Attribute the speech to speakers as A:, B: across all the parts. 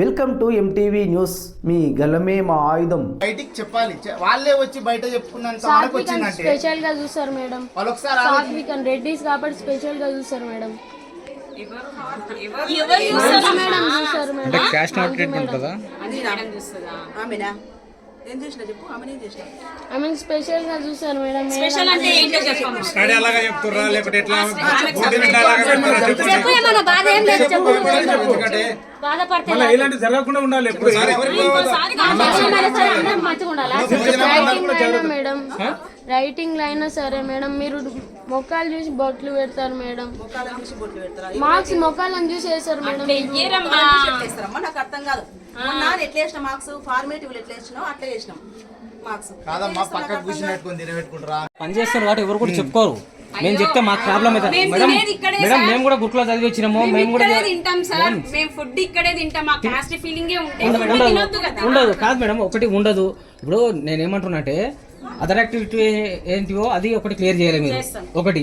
A: Welcome to MTV news మీ గలమే మా ఆయుధం.
B: బయటికి చెప్పాలి. వాళ్ళే వచ్చి బయట చెప్పుకున్నంత వచ్చిందంటే.
C: స్పెషల్గా చూస్తారు మేడం.
B: వాళ్ళు ఒకసారి
C: రెడ్డిస్ కాబట్టి స్పెషల్గా చూస్తారు మేడం. చూస్తారు మేడం? చూస్తారు మేడం.
D: క్యాష్ ఉంటుందా?
E: ఆమెనా ఏం చేసిన చెప్పు ఆమె ఏం చేసిన?
C: ఐ మీన్ స్పెషల్గా చూస్తారు మేడం.
F: స్పెషల్ అంటే ఏంటో చెప్పమ్మా?
D: స్టడీ అలాగా చెప్తుర్రా? లేకపోతే ఎట్లా? బుద్ధి నిండా అలాగా చెప్తుర్రా? చెప్పు.
F: చెప్పు ఏమన్నా బాధ ఏం లేదు చెప్పు బాధపడితే
D: మళ్ళీ ఇలాంటి జరగకుండా ఉండాలి ఎప్పుడు.
C: మంచిగా ఉండాలా మేడం. రైటింగ్ అయినా సరే మేడం మీరు మొక్కలు చూసి బొట్లు పెడతారు మేడం.
E: ముఖాలను చూసి బొట్లు పెడతారా?
C: మార్క్స్ మొక్కలను చూసి వేస్తారు మేడం
E: నాకు అర్థం కాదు. మొన్న ఎట్లా వేసిన మార్క్స్? ఫార్మేటివ్ ఎట్లా వేసినావు అట్లా వేసినాం మార్క్స్.
B: కాదమ్మా పక్కకు కూర్చుని తినబెట్టుకుంటారా?
G: పని చేస్తారు కాబట్టి ఎవరు కూడా చెప్పుకోరు. మేము చెప్తే మాకు ప్రాబ్లం అవుతుంది
F: మేము
G: మేడం మేడం. మేము కూడా గుట్లో చదివి వచ్చినాము
F: మేము
G: కూడా
F: ఇక్కడే తింటాం సార్. మేము ఫుడ్ ఇక్కడే తింటాం. మా కాస్ట్ ఫీలింగే ఉంటే
G: ఉండదు
F: కదా.
G: ఉండదు. కాదు మేడం ఒకటి ఉండదు. ఇప్పుడు నేను ఏమంటున్నా అంటే అదర్ యాక్టివిటీ ఏంటివో అది ఒకటి క్లియర్ చేయాలి మీరు. ఒకటి.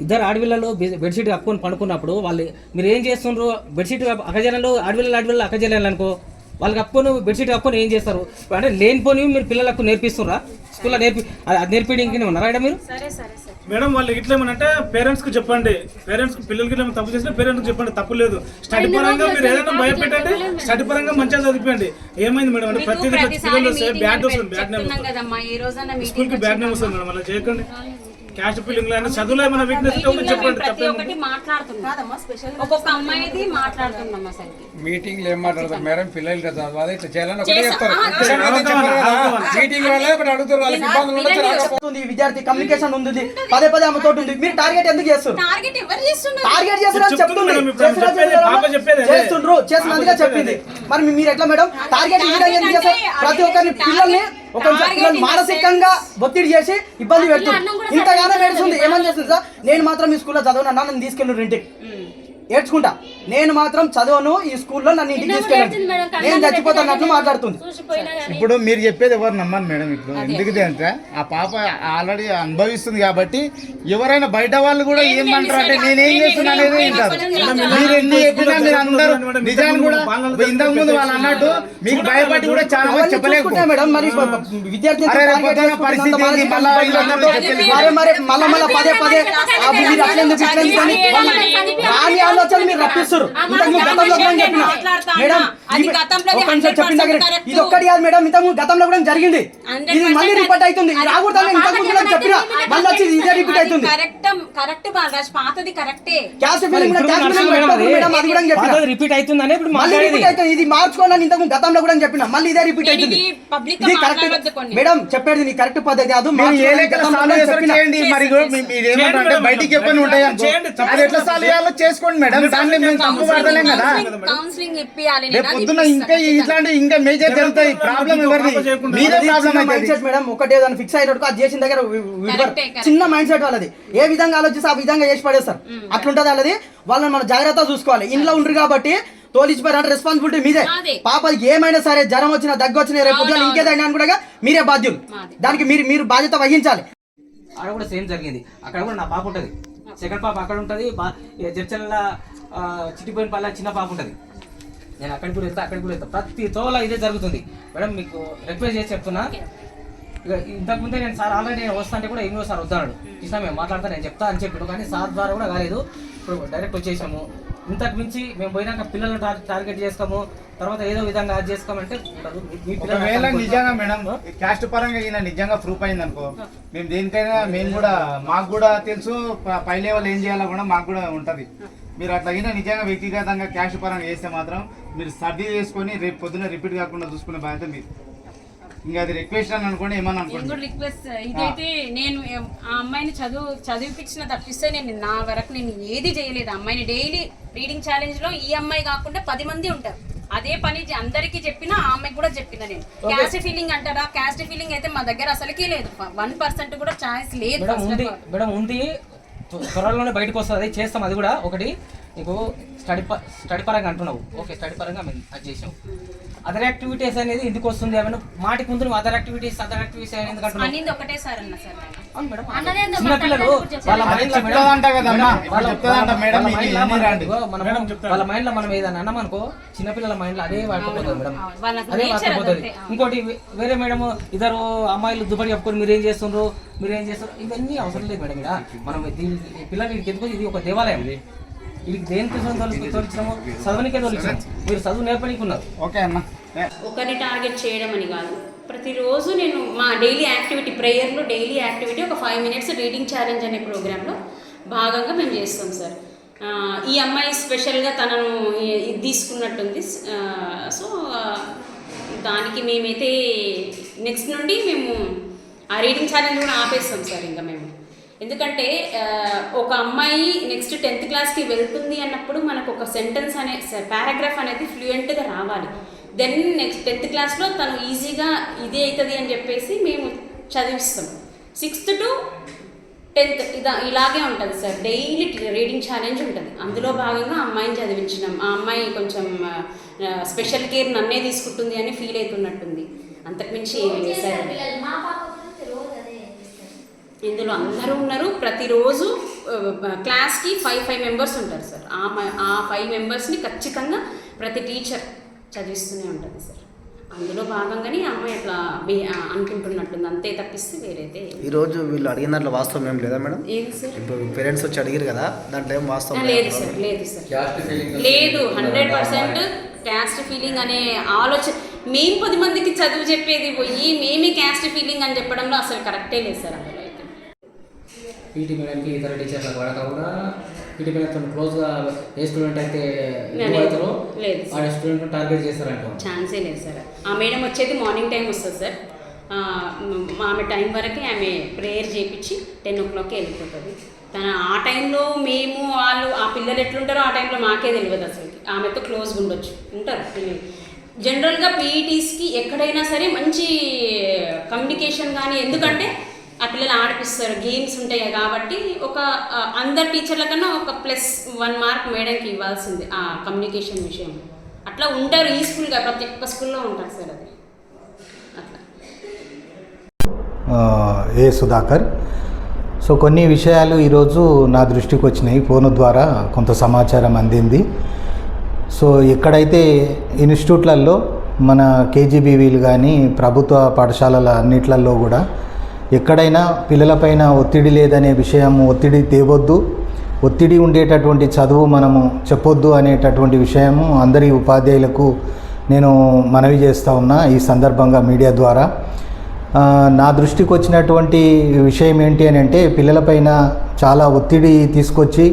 G: ఇద్దరు ఆడపిల్లలు బె- బెడ్షీట్ కప్పుకొని పడుకున్నప్పుడు వాళ్ళు మీరు ఏం చేస్తుండ్రు? బెడ్షీట్ అక్కజనంలో ఆడపిల్లలు ఆడపిల్లలు అక్కజనాలు అనుకో వాళ్ళు కప్పుకొని బెడ్షీట్ కప్పుకొని ఏం చేస్తారు? అంటే లేనిపోనివి మీరు పిల్లలకు నేర్పిస్తుండ్రా స్కూల్లో నేర్పి అది నేర్పించడానికి ఉన్నారా ఇక్కడ మీరు?
F: సరే సరే సరే.
D: మేడం వాళ్ళు ఇట్లా ఏమనంటే పేరెంట్స్కు చెప్పండి. పేరెంట్స్కు పిల్లలకి ఏమైనా తప్పు చేసినా పేరెంట్స్కు చెప్పండి. తప్పు లేదు. స్టడీ పరంగా మీరు ఏదైనా భయపెట్టండి. స్టడీ పరంగా మంచిగా చదివించండి. ఏమైంది మేడం? అంటే ప్రతి
F: ప్రతిసారి
D: పిల్లలు వస్తే
F: మీటింగ్
D: బ్యాడ్ వస్తుంది బ్యాడ్ నేమ్
F: చెప్తున్నాం కదమ్మా. ఈ రోజన్నా
D: స్కూల్ మీటింగ్కి బ్యాడ్ నేమ్ వస్తుంది మేడం. అలా చేయకండి. క్యాస్ట్ ఫీలింగ్ అయినా చదువులో ఏమైనా వీక్నెస్ చెప్పండి
F: ప్రతి
D: తప్పేముంది
F: ఒక్కటి మాట్లాడుతున్నాం.
E: కాదమ్మా స్పెషల్
F: ఒక్కొక్క అమ్మాయిది మాట్లాడుతున్నాం అసలుకి
D: మీటింగ్ ఏం మాట్లాడతారు? మేడం పిల్లలు చదవాలి ఇట్లా చేయాలని ఒకటే
F: చేసా-
D: చెప్తారు.
F: ఆహా,
D: మీటింగ్ వల్ల ఒకటి అడుగుతారు వాళ్ళకి ఇబ్బందులు ఉండొచ్చు
H: ఉంది విద్యార్థి కమ్యూనికేషన్ ఉంది పదే పదే ఆమె తోటి ఉంది. మీరు టార్గెట్ ఎందుకు చేస్తారు
F: టార్గెట్ ఎవరు చేస్తున్నారు?
H: టార్గెట్. చేస్తుండ్రు చేసినందుగా చెప్పింది మరి మీరు ఎట్లా మేడం? టార్గెట్ ఎందుకు చేస్తారు? ప్రతి ఒక్కరిని పిల్లల్ని ఒక మానసికంగా ఒత్తిడి చేసి ఇబ్బంది పెడుతుంది ఇంతగానో ఏడుస్తుంది. ఏమని చేస్తుంది సార్? నేను మాత్రం ఈ స్కూల్లో చదవను నన్ను తీసుకెళ్ళి ఇంటికి ఏడ్చుకుంటా. నేను మాత్రం చదవను ఈ స్కూల్లో నన్ను ఇంటికి తీసుకెళ్ళండి నేను చచ్చిపోతానట్లు మాట్లాడుతుంది.
B: ఇప్పుడు మీరు చెప్పేది ఎవరు నమ్మను మేడం ఇప్పుడు? ఎందుకు అంటే ఆ పాప ఆల్రెడీ అనుభవిస్తుంది కాబట్టి ఎవరైనా బయట వాళ్ళు కూడా ఏమంటారు అంటే నేనేం చేస్తున్నా అనేది వింటారు. మీరు ఎన్ని చెప్పినా మీరు అందరూ నిజాన్ని కూడా ఇంతకు ముందు వాళ్ళు అన్నట్టు మీకు భయపడి కూడా చాలా మంది చెప్పలేకపోతే
H: మేడం మరి విద్యార్థి
B: పరిస్థితి? మళ్ళా
H: మళ్ళా పదే పదే ఆ మీరు అట్లెందుకు ఇట్లెందుకు అని ఆలోచన మీరు రప్పిస్తారు ఇంతకు గతంలో కూడా చెప్పిన. మేడం
F: అది
H: ఈ-
F: గతంలో
H: ఒక్క నిమిషం
F: 100%
H: చెప్పిన దగ్గర
F: correct.
H: ఇది ఒక్కటి కాదు మేడం ఇంతకు గతంలో కూడా జరిగింది.
F: 100%
H: ఇది మళ్ళీ రిపీట్ అవుతుంది. ఇది రాకూడదని ఇంతకు ముందు చెప్పిన. మళ్ళీ వచ్చి ఇదే రిపీట్ అవుతుంది.
F: కరెక్ట్ బాలరాజ్ పాతది
G: మేడం అది.
H: కూడా చెప్పిన.
G: రిపీట్ అవుతుందని ఇప్పుడు
H: మళ్ళీ
G: మాట్లాడేది.
H: రిపీట్ అవుతుంది. ఇది ఇంతకు గతంలో కూడా చెప్పిన. మళ్ళీ ఇదే రిపీట్ అవుతుంది.
F: ఇది
H: కరెక్ట్. మేడం చెప్పేది నీ కరెక్ట్ పద్ధతి అది
B: మీరు
H: గతంలో
B: బయటికి చెప్పని ఉంటాయి ఎట్లా సాల్వ్ చేయాలో చేసుకోండి మేడం దాన్ని మేము తప్పు పడతలేం కదా.
F: కౌన్సిలింగ్ ఇప్పియాలి
B: రేపు పొద్దున్న ఇంకా ఇట్లాంటి ఇంకా మేజర్ జరుగుతాయి. ప్రాబ్లం ఎవరిది? మీరే
H: అది
B: ప్రాబ్లం
H: చిన్న మైండ్
B: అయితే.
H: సెట్ మేడం ఒకటే దాన్ని ఫిక్స్ అయ్యేటట్టు అది చేసిన దగ్గర. చిన్న మైండ్ సెట్ వాళ్ళది. ఏ విధంగా ఆలోచిస్తే ఆ విధంగా చేసి పడేస్తారు. అట్లుంటది వాళ్ళది. వాళ్ళని మనం జాగ్రత్త చూసుకోవాలి. ఇంట్లో ఉండరు కాబట్టి తోలిచిపోయారు అంటే రెస్పాన్సిబిలిటీ మీదే.
F: మాదే.
H: పాపకి ఏమైనా సరే జ్వరం వచ్చినా దగ్గు వచ్చినా రేపు పొద్దున్న ఇంకేదైనా అని కూడా మీరే బాధ్యులు.
F: మాదే.
H: దానికి మీరు మీరు బాధ్యత వహించాలి.
G: అక్కడ కూడా సేమ్ జరిగింది. అక్కడ కూడా నా పాప ఉంటుంది. సెకండ్ పాప అక్కడ ఉంటుంది జడ్చల్ల చిట్టిపోయిన పల్ల చిన్న పాప ఉంటుంది. నేను అక్కడికి కూడా వెళ్తా అక్కడికి కూడా వెళ్తా. ప్రతి తోల ఇదే జరుగుతుంది. మేడం మీకు రిక్వెస్ట్ చేసి చెప్తున్నా. ఇక ఇంతకుముందే నేను సార్ ఆల్రెడీ నేను వస్తా అంటే కూడా ఏమో సార్ వద్దన్నాడు ఇష్టం మేము మాట్లాడతా నేను చెప్తా అని చెప్పాడు కానీ సార్ ద్వారా కూడా కాలేదు. ఇప్పుడు డైరెక్ట్ వచ్చేసాము ఇంతకు మించి మేము పోయినాక పిల్లలను టార్- టార్గెట్ చేస్తాము. తర్వాత ఏదో విధంగా అది చేస్తామంటే పిల్లలు
B: ఒకవేళ నిజంగా మేడం క్యాస్ట్ పరంగా ఈయన నిజంగా ప్రూఫ్ అయింది అనుకో మేము దేనికైనా మేము కూడా మాకు కూడా తెలుసు ప- లెవెల్ ఏం చేయాలో కూడా మాకు కూడా ఉంటది. మీరు అట్లా అయినా నిజంగా వ్యక్తిగతంగా క్యాస్ట్ పరంగా చేస్తే మాత్రం మీరు సర్ది చేసుకొని రేపు పొద్దున రిపీట్ కాకుండా చూసుకునే బాధ్యత మీరు ఇంకా అది రిక్వెస్ట్ అని అనుకోండి ఏమని
F: నేను
B: అనుకోండి?
F: కూడా రిక్వెస్ట్ ఇదైతే నేను ఆ అమ్మాయిని చదువు చదివిపించిన తప్పిస్తే నేను నా వరకు నేను ఏది చేయలేదు. ఆ అమ్మాయిని డైలీ రీడింగ్ ఛాలెంజ్లో ఈ అమ్మాయి కాకుండా పది మంది ఉంటారు. అదే పని అందరికీ చెప్పినా ఆ అమ్మాయికి కూడా చెప్పిన నేను. క్యాస్ట్ ఫీలింగ్ అంటారా? క్యాస్ట్ ఫీలింగ్ అయితే మా దగ్గర అసలుకే లేదు. వన్ పర్సెంట్ కూడా ఛాయిస్ లేదు
G: మేడం ఉంది త్వరలోనే బయటకు వస్తుంది. చేస్తాం అది కూడా. ఒకటి నీకు స్టడీ ప స్టడీ పరంగా అంటున్నావు. ఓకే స్టడీ పరంగా మేము అది చేసాం. అదర్ యాక్టివిటీస్ అనేది ఎందుకు వస్తుంది ఏమైనా మాటికి ముందు నువ్వు అదర్ యాక్టివిటీస్ అదర్ యాక్టివిటీస్
F: అనింది ఒకటే సార్ అన్న సార్
G: అవును మేడం. చిన్నపిల్లలు వాళ్ళ మైండ్లో మేడం
B: చెప్తాదంట కదమ్మా
G: వాళ్ళ-
B: ఇప్పుడు చెప్తాదంట
G: వాళ్ళ-
B: మేడం
G: వాళ్ళ
B: మీకు
G: మైండ్లో
B: ఎన్ని
G: మనం- ఏదైనా అన్నాం అనుకో చిన్నపిల్లల మైండ్లో అదే వాడుకోపోతుంది మేడం.
F: వాళ్ళకి
G: అదే వాడుకోపోతుంది. ఇంకోటి వేరే మేడం ఇద్దరు అమ్మాయిలు దుబ్బడి చెప్పుకొని మీరు ఏం చేస్తుండ్రు? మీరు ఏం చేస్తారు ఇవన్నీ అవసరం లేదు మేడం ఇక్కడ. మనం పిల్లలకి ఎందుకు ఇది ఒక దేవాలయం? వీళ్ళకి దేని కోసం తోలి- తోలించినాము చదవనికే మీరు చదువు నేర్పడానికి ఉన్నారు
B: ఓకే అన్న.
F: ఒకరిని టార్గెట్ చేయడం అని కాదు. ప్రతిరోజు నేను మా డైలీ యాక్టివిటీ ప్రేయర్లో డైలీ యాక్టివిటీ ఒక ఫైవ్ మినిట్స్ రీడింగ్ ఛాలెంజ్ అనే ప్రోగ్రాంలో భాగంగా మేము చేస్తాం సార్. ఈ అమ్మాయి స్పెషల్గా తనను ఇది తీసుకున్నట్టుంది. సో దానికి మేమైతే నెక్స్ట్ నుండి మేము ఆ రీడింగ్ ఛాలెంజ్ కూడా ఆపేస్తాం సార్ ఇంకా మేము. ఎందుకంటే ఒక అమ్మాయి నెక్స్ట్ టెన్త్ క్లాస్కి వెళ్తుంది అన్నప్పుడు మనకు ఒక సెంటెన్స్ అనే పారాగ్రాఫ్ అనేది ఫ్లూయెంట్గా రావాలి. దెన్ నెక్స్ట్ టెన్త్ క్లాస్లో తను ఈజీగా ఇదే అవుతుంది అని చెప్పేసి మేము చదివిస్తాం. సిక్స్త్ టు టెన్త్ ఇదా ఇలాగే ఉంటుంది సార్. డైలీ రీడింగ్ ఛాలెంజ్ ఉంటుంది. అందులో భాగంగా అమ్మాయిని చదివించినాం ఆ అమ్మాయి కొంచెం స్పెషల్ కేర్ నన్నే తీసుకుంటుంది అని ఫీల్ అవుతున్నట్టుంది. అంతకుమించి ఏమీ సార్ ఇందులో అందరూ ఉన్నారు. ప్రతిరోజు క్లాస్కి ఫైవ్ ఫైవ్ మెంబర్స్ ఉంటారు సార్. ఆ మ- ఆ ఫైవ్ మెంబర్స్ని ఖచ్చితంగా ప్రతి టీచర్ చదివిస్తూనే ఉంటుంది సార్. అందులో భాగంగానే అమ్మాయి అట్లా అనుకుంటున్నట్టుంది. అంతే తప్పిస్తే వేరైతే
A: ఈరోజు వీళ్ళు అడిగిన దాంట్లో వాస్తవం ఏం లేదా మేడం?
F: ఏది సార్?
A: ఇప్పుడు పేరెంట్స్ వచ్చి అడిగారు కదా దాంట్లో ఏం వాస్తవం
F: లేదు
A: లేదా?
F: సార్ లేదు సార్. లేదు హండ్రెడ్ పర్సెంట్ క్యాస్ట్ ఫీలింగ్ అనే ఆలోచన మేము పది మందికి చదువు చెప్పేది పోయి మేమే క్యాస్ట్ ఫీలింగ్ అని చెప్పడంలో అసలు కరెక్టే లేదు సార్ అయితే
G: పీటీ మేడంకి ఇతర టీచర్లకు పడక కూడా పీటీ మేడంతో క్లోజ్గా ఏ స్టూడెంట్ అయితే
F: లేదు.
G: అవుతారో ఆ స్టూడెంట్ టార్గెట్ చేస్తారంట.
F: ఛాన్సే లేదు సార్. ఆ మేడం వచ్చేది మార్నింగ్ టైం వస్తుంది సార్. ఆమె టైం వరకే ఆమె ప్రేయర్ చేయించి టెన్ ఓ క్లాక్కి వెళ్ళిపోతుంది. తన ఆ టైంలో మేము వాళ్ళు ఆ పిల్లలు ఎట్లుంటారో ఆ టైంలో మాకే తెలియదు అసలు. ఆమెతో క్లోజ్గా ఉండొచ్చు. ఉంటారు. పిల్లలు జనరల్గా పీఈటీస్కి ఎక్కడైనా సరే మంచి కమ్యూనికేషన్ కానీ ఎందుకంటే ఆ పిల్లలు ఆడిపిస్తారు. గేమ్స్ ఉంటాయి కాబట్టి ఒక అందరు టీచర్ల కన్నా ఒక ప్లస్ వన్ మార్క్ మేడంకి ఇవ్వాల్సింది ఆ కమ్యూనికేషన్ విషయం. అట్లా ఉంటారు ఈ స్కూల్గా ప్రతి ఒక్క స్కూల్లో ఉంటారు సార్ అది.
I: ఏ సుధాకర్? సో కొన్ని విషయాలు ఈరోజు నా దృష్టికి వచ్చినాయి. ఫోను ద్వారా కొంత సమాచారం అందింది. సో ఎక్కడైతే ఇన్స్టిట్యూట్లలో మన కేజీబీవీలు కానీ ప్రభుత్వ పాఠశాలల అన్నిట్లలో కూడా ఎక్కడైనా పిల్లలపైన ఒత్తిడి లేదనే విషయం ఒత్తిడి తేవద్దు. ఒత్తిడి ఉండేటటువంటి చదువు మనము చెప్పొద్దు అనేటటువంటి విషయము అందరి ఉపాధ్యాయులకు నేను మనవి చేస్తూ ఉన్నా ఈ సందర్భంగా మీడియా ద్వారా. నా దృష్టికి వచ్చినటువంటి విషయం ఏంటి అని అంటే పిల్లలపైన చాలా ఒత్తిడి తీసుకొచ్చి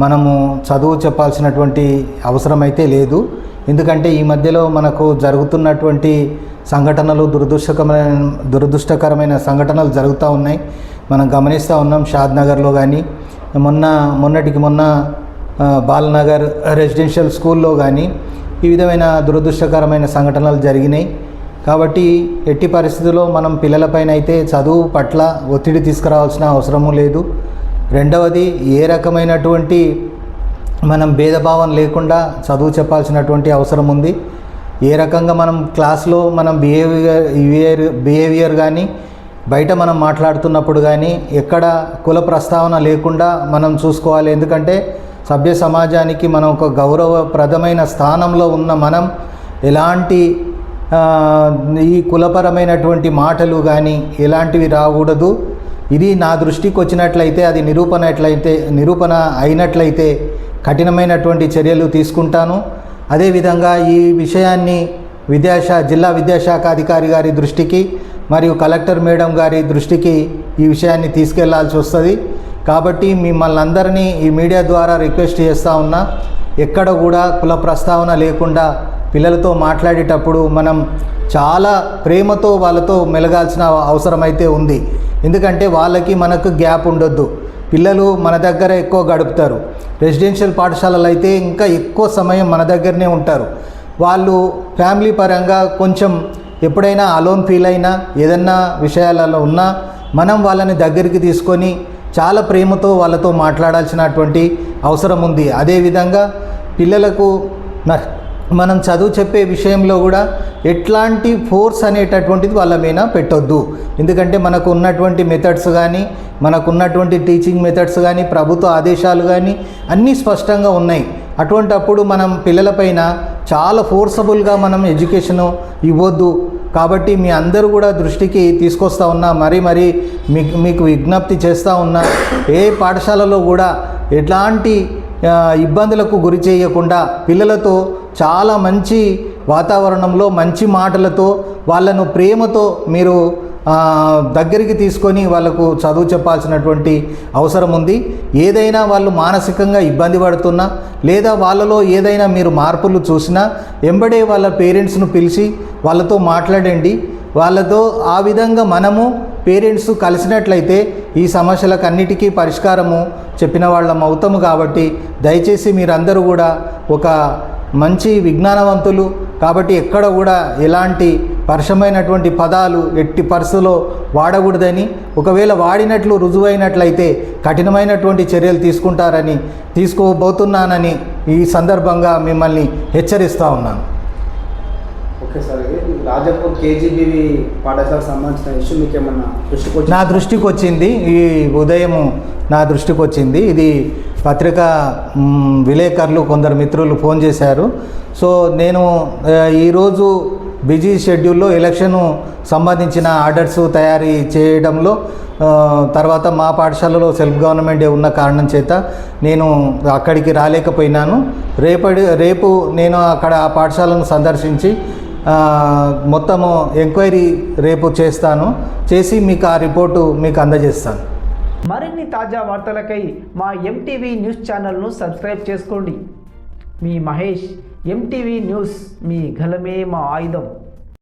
I: మనము చదువు చెప్పాల్సినటువంటి అవసరం అయితే లేదు. ఎందుకంటే ఈ మధ్యలో మనకు జరుగుతున్నటువంటి సంఘటనలు దురదృష్టకరమైన దురదృష్టకరమైన సంఘటనలు జరుగుతూ ఉన్నాయి. మనం గమనిస్తూ ఉన్నాం షాద్ నగర్లో కానీ మొన్న మొన్నటికి మొన్న బాలనగర్ రెసిడెన్షియల్ స్కూల్లో కానీ ఈ విధమైన దురదృష్టకరమైన సంఘటనలు జరిగినాయి. కాబట్టి ఎట్టి పరిస్థితుల్లో మనం పిల్లలపైన అయితే చదువు పట్ల ఒత్తిడి తీసుకురావాల్సిన అవసరము లేదు. రెండవది ఏ రకమైనటువంటి మనం భేదభావం లేకుండా చదువు చెప్పాల్సినటువంటి అవసరం ఉంది. ఏ రకంగా మనం క్లాస్లో మనం బిహేవియర్ బిహేవియర్ బిహేవియర్ కానీ బయట మనం మాట్లాడుతున్నప్పుడు కానీ ఎక్కడ కుల ప్రస్తావన లేకుండా మనం చూసుకోవాలి. ఎందుకంటే సభ్య సమాజానికి మనం ఒక గౌరవప్రదమైన స్థానంలో ఉన్న మనం ఎలాంటి ఈ కులపరమైనటువంటి మాటలు కానీ ఎలాంటివి రాకూడదు. ఇది నా దృష్టికి వచ్చినట్లయితే అది నిరూపణ ఎట్లయితే నిరూపణ అయినట్లయితే కఠినమైనటువంటి చర్యలు తీసుకుంటాను. అదేవిధంగా ఈ విషయాన్ని విద్యాశా జిల్లా విద్యాశాఖ అధికారి గారి దృష్టికి మరియు కలెక్టర్ మేడం గారి దృష్టికి ఈ విషయాన్ని తీసుకెళ్ళాల్సి వస్తుంది. కాబట్టి మిమ్మల్ని అందరినీ ఈ మీడియా ద్వారా రిక్వెస్ట్ చేస్తూ ఉన్నా ఎక్కడ కూడా కుల ప్రస్తావన లేకుండా పిల్లలతో మాట్లాడేటప్పుడు మనం చాలా ప్రేమతో వాళ్ళతో మెలగాల్సిన అవసరం అయితే ఉంది. ఎందుకంటే వాళ్ళకి మనకు గ్యాప్ ఉండొద్దు. పిల్లలు మన దగ్గర ఎక్కువ గడుపుతారు. రెసిడెన్షియల్ పాఠశాలలు అయితే ఇంకా ఎక్కువ సమయం మన దగ్గరనే ఉంటారు. వాళ్ళు ఫ్యామిలీ పరంగా కొంచెం ఎప్పుడైనా అలోన్ ఫీల్ అయినా ఏదన్నా విషయాలలో ఉన్నా మనం వాళ్ళని దగ్గరికి తీసుకొని చాలా ప్రేమతో వాళ్ళతో మాట్లాడాల్సినటువంటి అవసరం ఉంది. అదేవిధంగా పిల్లలకు మనం చదువు చెప్పే విషయంలో కూడా ఎట్లాంటి ఫోర్స్ అనేటటువంటిది వాళ్ళ మీద పెట్టొద్దు. ఎందుకంటే మనకు ఉన్నటువంటి మెథడ్స్ కానీ మనకు ఉన్నటువంటి టీచింగ్ మెథడ్స్ కానీ ప్రభుత్వ ఆదేశాలు కానీ అన్నీ స్పష్టంగా ఉన్నాయి. అటువంటప్పుడు మనం పిల్లలపైన చాలా ఫోర్సబుల్గా మనం ఎడ్యుకేషను ఇవ్వద్దు. కాబట్టి మీ అందరూ కూడా దృష్టికి తీసుకొస్తా ఉన్నా మరీ మరీ మీకు మీకు విజ్ఞప్తి చేస్తూ ఉన్నా ఏ పాఠశాలలో కూడా ఎట్లాంటి ఇబ్బందులకు గురి చేయకుండా పిల్లలతో చాలా మంచి వాతావరణంలో మంచి మాటలతో వాళ్ళను ప్రేమతో మీరు దగ్గరికి తీసుకొని వాళ్ళకు చదువు చెప్పాల్సినటువంటి అవసరం ఉంది. ఏదైనా వాళ్ళు మానసికంగా ఇబ్బంది పడుతున్నా లేదా వాళ్ళలో ఏదైనా మీరు మార్పులు చూసినా ఎంబడే వాళ్ళ పేరెంట్స్ను పిలిచి వాళ్ళతో మాట్లాడండి. వాళ్ళతో ఆ విధంగా మనము పేరెంట్స్ కలిసినట్లయితే ఈ సమస్యలకు అన్నిటికీ పరిష్కారము చెప్పిన వాళ్ళం అవుతాము కాబట్టి దయచేసి మీరందరూ కూడా ఒక మంచి విజ్ఞానవంతులు కాబట్టి ఎక్కడ కూడా ఎలాంటి పరుషమైనటువంటి పదాలు ఎట్టి పరిస్థితుల్లో వాడకూడదని ఒకవేళ వాడినట్లు రుజువైనట్లయితే కఠినమైనటువంటి చర్యలు తీసుకుంటారని తీసుకోబోతున్నానని ఈ సందర్భంగా మిమ్మల్ని హెచ్చరిస్తూ ఉన్నాను.
A: ఓకే సార్ ఇది రాజపూర్ కేజీబీవి పాఠశాలకు సంబంధించిన ఇష్యూ మీకు ఏమన్నా దృష్టికి
I: నా దృష్టికి వచ్చింది ఈ ఉదయం నా దృష్టికి వచ్చింది ఇది పత్రికా విలేకరులు కొందరు మిత్రులు ఫోన్ చేశారు. సో నేను ఈరోజు బిజీ షెడ్యూల్లో ఎలక్షన్ సంబంధించిన ఆర్డర్స్ తయారీ చేయడంలో తర్వాత మా పాఠశాలలో సెల్ఫ్ గవర్నమెంట్ ఉన్న కారణం చేత నేను అక్కడికి రాలేకపోయినాను. రేపటి రేపు నేను అక్కడ ఆ పాఠశాలను సందర్శించి మొత్తము ఎంక్వైరీ రేపు చేస్తాను. చేసి మీకు ఆ రిపోర్టు మీకు అందజేస్తాను.
A: మరిన్ని తాజా వార్తలకై మా ఎంటీవీ న్యూస్ ఛానల్ను సబ్స్క్రైబ్ చేసుకోండి. మీ మహేష్ ఎంటీవీ న్యూస్ మీ గలమే మా ఆయుధం.